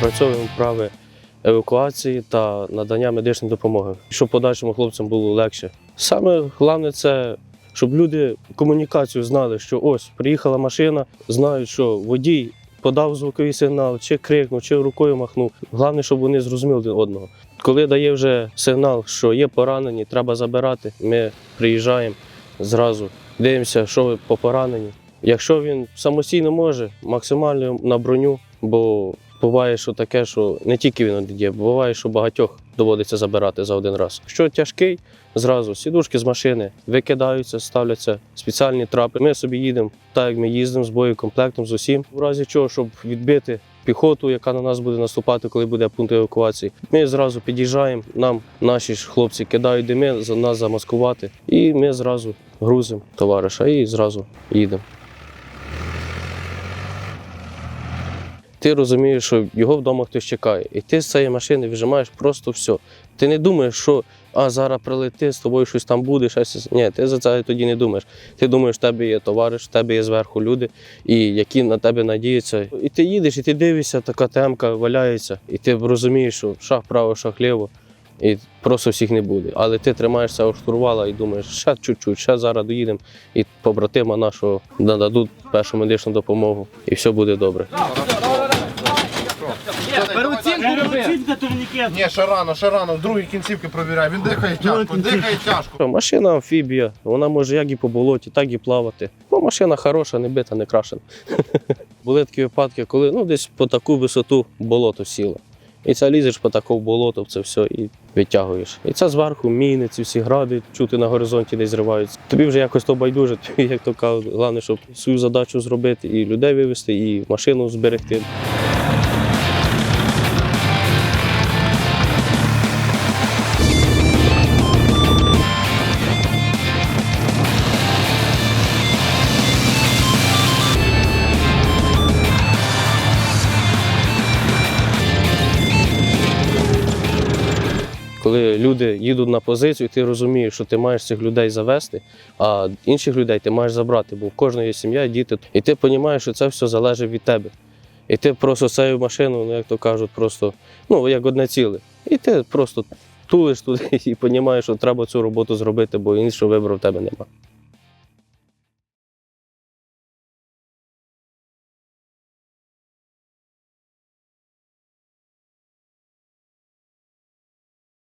відпрацьовуємо вправи евакуації та надання медичної допомоги, щоб подальшому хлопцям було легше. Саме головне це. Щоб люди комунікацію знали, що ось приїхала машина, знають, що водій подав звуковий сигнал, чи крикнув, чи рукою махнув. Головне, щоб вони зрозуміли один одного. Коли дає вже сигнал, що є поранені, треба забирати, ми приїжджаємо зразу, дивимося, що ви по пораненні. Якщо він самостійно може, максимально на броню, бо буває, що таке, що не тільки він один є, буває, що багатьох доводиться забирати за один раз. Що тяжкий, зразу сідушки з машини викидаються, ставляться спеціальні трапи. Ми собі їдемо так, як ми їздимо з боєкомплектом, з усім. В разі чого, щоб відбити піхоту, яка на нас буде наступати, коли буде пункт евакуації. Ми зразу під'їжджаємо. Нам наші ж хлопці кидають дими, за нас замаскувати, і ми зразу грузимо товариша і зразу їдемо. Ти розумієш, що його вдома хтось чекає, і ти з цієї машини вижимаєш просто все. Ти не думаєш, що а зараз прилети, з тобою щось там буде, щось. Ні, ти за це тоді не думаєш. Ти думаєш, в тебе є товариш, в тебе є зверху люди, і які на тебе надіються. І ти їдеш, і ти дивишся, така темка валяється, і ти розумієш, що шаг вправо, шаг ліво, і просто всіх не буде. Але ти тримаєшся у штурвала і думаєш, ще чуть-чуть, ще зараз доїдемо, і побратима нашого нададуть першу медичну допомогу, і все буде добре. Переоцінка турнікет. Ні, ще рано, ще рано, в другій кінцівки провіряй. Він дихає тяжко, дихає тяжко. Машина амфібія, вона може як і по болоті, так і плавати. Ну, машина хороша, не бита, не крашена. Були такі випадки, коли ну, десь по таку висоту болото сіло. І це лізеш по такому болоту, це все і витягуєш. І це зверху міни, ці всі гради чути на горизонті десь зриваються. Тобі вже якось то байдуже, тобі, як то кажуть, головне, щоб свою задачу зробити, і людей вивезти, і машину зберегти. Коли люди їдуть на позицію, ти розумієш, що ти маєш цих людей завести, а інших людей ти маєш забрати, бо в кожної сім'я, діти. І ти розумієш, що це все залежить від тебе. І ти просто цю машину, ну як то кажуть, просто ну як одне ціле. І ти просто тулиш туди і розумієш, що треба цю роботу зробити, бо іншого вибору в тебе немає.